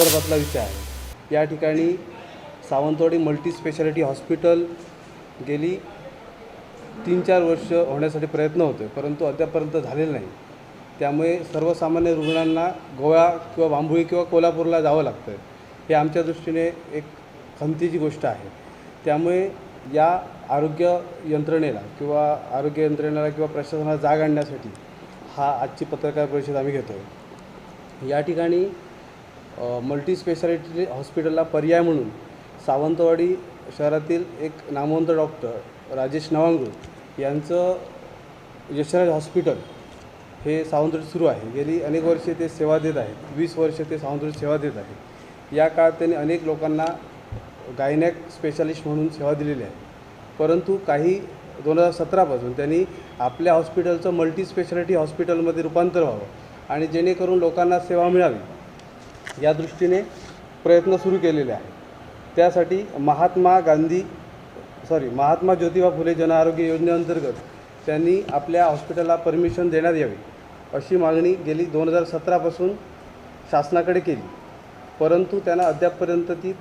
संदर्भातला विषय आहे. या ठिकाणी सावंतवाडी मल्टी स्पेशालिटी हॉस्पिटल गेली. तीन चार वर्ष होण्यासाठी प्रयत्न होतो आहे परंतु अद्यापर्यंत झालेलं नाही. त्यामुळे सर्वसामान्य रुग्णांना गोवा किंवा बांबुळी किंवा कोल्हापूरला जावं लागतं हे आमच्या दृष्टीने एक खंतीची गोष्ट आहे. त्यामुळे या आरोग्य यंत्रणेला किंवा आरोग्य यंत्रणेला किंवा प्रशासनाला जाग आणण्यासाठी हा आजची पत्रकार परिषद आम्ही घेतो आहे या ठिकाणी मल्टी स्पेशालिटी हॉस्पिटलला पर्याय म्हणून सावंतवाडी शहरातील एक नामवंत डॉक्टर राजेश नवांगुळ यांचं यशराज हॉस्पिटल हे सावंतवाडी सुरू आहे. गेली अनेक वर्षे ते सेवा देत आहेत. वीस वर्षे ते सावंतवाडी सेवा देत आहेत. या काळात त्यांनी अनेक लोकांना गायनॅक स्पेशालिस्ट म्हणून सेवा दिलेली आहे. परंतु काही दोन हजार सतरापासून त्यांनी आपल्या हॉस्पिटलचं मल्टी स्पेशालिटी हॉस्पिटलमध्ये रूपांतर व्हावं आणि जेणेकरून लोकांना सेवा मिळावी. या दृष्टीने प्रयत्न सुरू केलेले आहेत. त्यासाठी महात्मा गांधी सॉरी महात्मा ज्योतिबा फुले जनआरोग्य योजनेअंतर्गत त्यांनी आपल्या हॉस्पिटलला परमिशन देण्यात यावी अशी मागणी गेली दोन हजार सतरापासून शासनाकडे केली. परंतु त्यांना अद्यापपर्यंत ती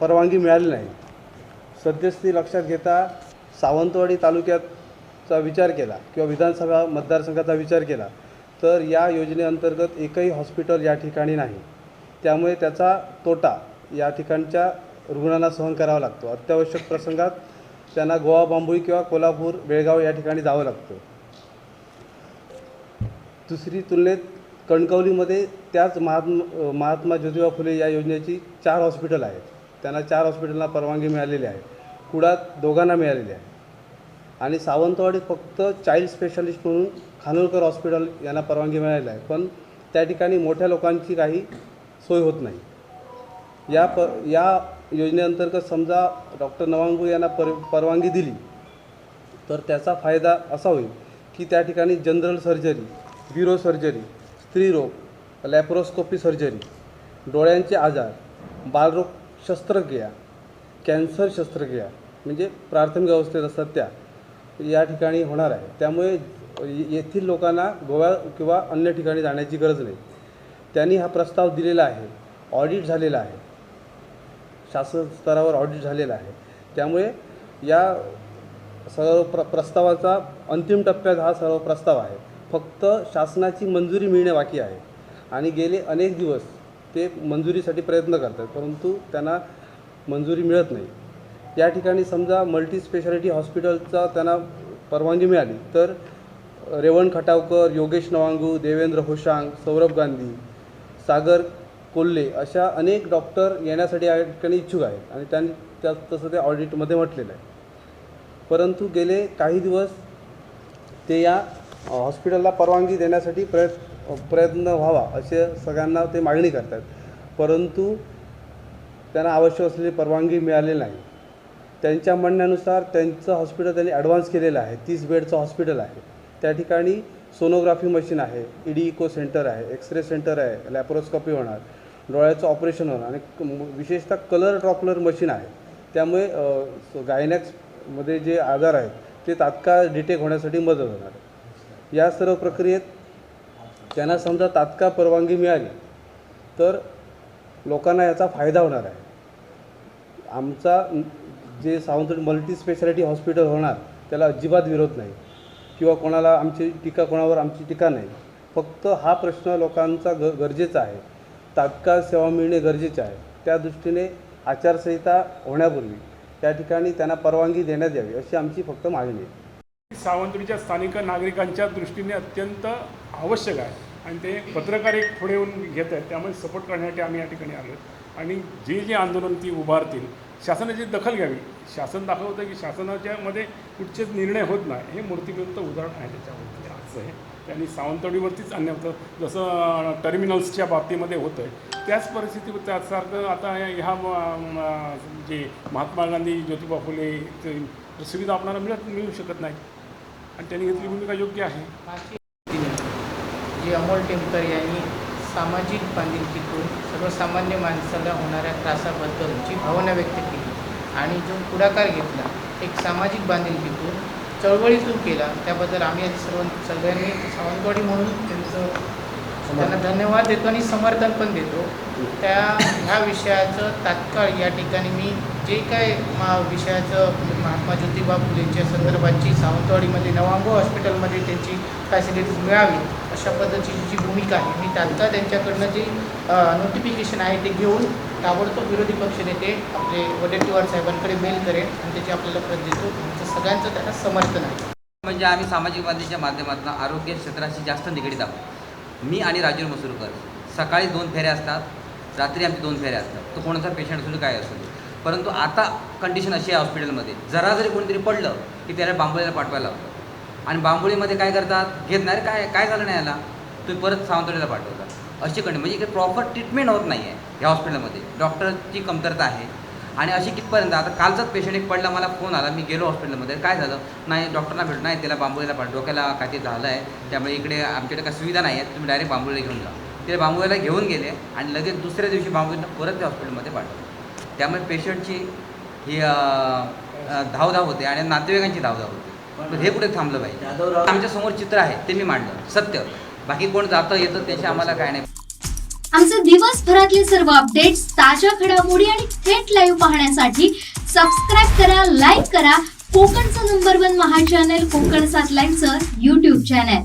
परवानगी मिळाली नाही. सद्यस्थिती लक्षात घेता सावंतवाडी तालुक्याचा विचार केला किंवा विधानसभा मतदारसंघाचा विचार केला तर या योजनेअंतर्गत एकही हॉस्पिटल या ठिकाणी नाही. त्यामुळे त्याचा तोटा या ठिकाणच्या रुग्णांना सहन करावा लागतो. अत्यावश्यक प्रसंगात त्यांना गोवा बांबुई किंवा कोल्हापूर बेळगाव या ठिकाणी जावं लागतं. दुसरी तुलनेत कणकवलीमध्ये त्याच महात्मा महात्मा ज्योतिबा फुले या योजनेची चार हॉस्पिटल आहेत. त्यांना चार हॉस्पिटलला परवानगी मिळालेली आहे. कुडात दोघांना मिळालेली आहे. आणि सावंतवाडीत फक्त चाइल्ड स्पेशालिस्ट म्हणून खानोलकर हॉस्पिटल यांना परवानगी मिळालेली आहे. पण त्या ठिकाणी मोठ्या लोकांची काही सोय होत नाही. या प या योजनेअंतर्गत समजा डॉक्टर नवांगू यांना पर परवानगी दिली तर त्याचा फायदा असा होईल की त्या ठिकाणी जनरल सर्जरी बिरो सर्जरी स्त्रीरोग लॅप्रोस्कोपी सर्जरी डोळ्यांचे आजार बालरोग शस्त्रक्रिया कॅन्सर शस्त्रक्रिया म्हणजे प्राथमिक अवस्थेत असतात त्या या ठिकाणी होणार आहे. त्यामुळे येथील लोकांना गोव्या किंवा अन्य ठिकाणी जाण्याची गरज नाही. त्यांनी हा प्रस्ताव दिलेला आहे. ऑडिट झालेला आहे. शासन स्तरावर ऑडिट झालेला आहे. त्यामुळे या सर्व प्र प्रस्तावाचा अंतिम टप्प्यात हा सर्व प्रस्ताव आहे. फक्त शासनाची मंजुरी मिळणे बाकी आहे. आणि गेले अनेक दिवस ते मंजुरीसाठी प्रयत्न करतात परंतु त्यांना मंजुरी मिळत नाही. या ठिकाणी समजा मल्टी स्पेशालिटी हॉस्पिटलचा त्यांना परवानगी मिळाली तर रेवण खटावकर योगेश नवांगू देवेंद्र होशांग सौरभ गांधी सागर कोल्हे अशा अनेक डॉक्टर येण्यासाठी या ठिकाणी इच्छुक आहेत आणि त्यांनी त्या तसं ते ऑडिटमध्ये म्हटलेलं आहे. परंतु गेले काही दिवस ते या हॉस्पिटलला परवानगी देण्यासाठी प्रयत्न प्रयत्न व्हावा असे सगळ्यांना ते मागणी करतात. परंतु त्यांना आवश्यक असलेली परवानगी मिळाली नाही. त्यांच्या म्हणण्यानुसार त्यांचं हॉस्पिटल त्यांनी ॲडव्हान्स केलेलं आहे. तीस बेडचं हॉस्पिटल आहे. त्या ठिकाणी सोनोग्राफी मशीन आहे ईडी इको सेंटर आहे एक्सरे सेंटर आहे लॅप्रोस्कॉपी होणार डोळ्याचं ऑपरेशन होणार आणि विशेषतः कलर ड्रॉपलर मशीन आहे. त्यामुळे गायनॅक्समध्ये जे आजार आहेत ते तात्काळ डिटेक्ट होण्यासाठी मदत होणार. आहे या सर्व प्रक्रियेत त्यांना समजा तात्काळ परवानगी मिळाली तर लोकांना याचा फायदा होणार आहे. आमचा जे सावंतवाडी मल्टी स्पेशालिटी हॉस्पिटल होणार त्याला अजिबात विरोध नाही. किंवा कोणाला आमची टीका कोणावर आमची टीका नाही. फक्त हा प्रश्न लोकांचा ग गरजेचा आहे. तात्काळ सेवा मिळणे गरजेचे आहे. त्या दृष्टीने आचारसंहिता होण्यापूर्वी त्या ठिकाणी त्यांना परवानगी देण्यात यावी अशी आमची फक्त मागणी आहे. सावंतवाडीच्या स्थानिक नागरिकांच्या दृष्टीने अत्यंत आवश्यक आहे. आणि ते पत्रकार एक पुढे येऊन घेत आहेत त्यामुळे सपोर्ट करण्यासाठी आम्ही या ठिकाणी आलो आणि जे जे आंदोलन ती उभारतील शासनाची दखल घ्यावी शासन दाखवतं की शासनाच्यामध्ये कुठचेच निर्णय होत नाही हे मूर्तिमंत उदाहरण आहे त्याच्यावरती. असं आहे. त्यांनी सावंतवाडीवरतीच आणलं होतं. जसं टर्मिनल्सच्या बाबतीमध्ये होतं आहे त्याच परिस्थिती त्यासारखं आता ह्या जे महात्मा गांधी ज्योतिबा फुले ते सुविधा आपल्याला मिळत मिळू शकत नाही आणि त्यांनी घेतली भूमिका योग्य आहे. जे अमोल टेमकर यांनी सामाजिक बांधिलकीतून सर्वसामान्य माणसाला होणाऱ्या त्रासाबद्दलची भावना व्यक्त केली आणि जो पुढाकार घेतला एक सामाजिक बांधिलकीतून चळवळीतून केला त्याबद्दल आम्ही सर्व सगळ्यांनी सावंतवाडी म्हणून त्यांचं त्यांना धन्यवाद देतो आणि समर्थन पण देतो. त्या ह्या विषयाचं तात्काळ या ठिकाणी मी जे काय मा विषयाचं म्हणजे महात्मा ज्योतिबा फुलेंच्या संदर्भाची सावंतवाडीमध्ये नवांगो हॉस्पिटलमध्ये त्यांची फॅसिलिटीज मिळावी अशा पद्धतीची जी भूमिका आहे मी तात्काळ त्यांच्याकडनं जे नोटिफिकेशन आहे ते घेऊन ताबडतोब विरोधी पक्षनेते आपले वडेट्टीवार साहेबांकडे मेल करेन आणि त्याची आपल्याला प्रत देतो. आमचं सगळ्यांचं त्यांना समर्थन आहे. म्हणजे आम्ही सामाजिक बांधीच्या माध्यमातून आरोग्य क्षेत्राशी जास्त निगडीत आहोत. मी आणि राजूर मसुरकर सकाळी दोन फेऱ्या असतात रात्री आमच्या दोन फेऱ्या असतात. तो कोणाचा पेशंट असू काय असू दे. परंतु आता कंडिशन अशी आहे हॉस्पिटलमध्ये जरा जरी कोणीतरी पडलं की त्याला बांबोळीला पाठवायला लागतं आणि बांबोळीमध्ये काय करतात? घेत नाही. रे काय काय झालं नाही याला? तुम्ही परत सावंतवाडीला पाठवतात अशी कंडिशन म्हणजे प्रॉपर ट्रीटमेंट होत नाही आहे ह्या हॉस्पिटलमध्ये डॉक्टरची कमतरता आहे. आणि अशी कितपर्यंत? आता कालचाच पेशंट एक पडला मला फोन आला. मी गेलो हॉस्पिटलमध्ये काय झालं? नाही डॉक्टरना भेटलं. नाही त्याला बांबोळीला पाठ डोक्याला काहीतरी झालं आहे त्यामुळे इकडे आमच्याकडे काही सुविधा नाही आहेत तुम्ही डायरेक्ट बांबोळीला घेऊन जा. ते बांबोळीला घेऊन गेले आणि लगेच दुसऱ्या दिवशी बांबोळीला परत त्या हॉस्पिटलमध्ये पाठवलं. त्यामुळे पेशंटची ही धावधाव होते आणि नातेवाईकांची धावधाव होते. पण हे कुठे थांबलं पाहिजे आमच्यासमोर चित्र आहे ते मी मांडलं. सत्य. बाकी कोण जातं येतं त्याची आम्हाला काय नाही. आमचे दिवसभरातले सर्व अपडेट्स ताज्या घडामोडी आणि थेट लाईव्ह पाहण्यासाठी सबस्क्राईब करा लाईक करा. कोकणचं नंबर वन महा चॅनल कोकण सात लाईनचं युट्यूब चॅनल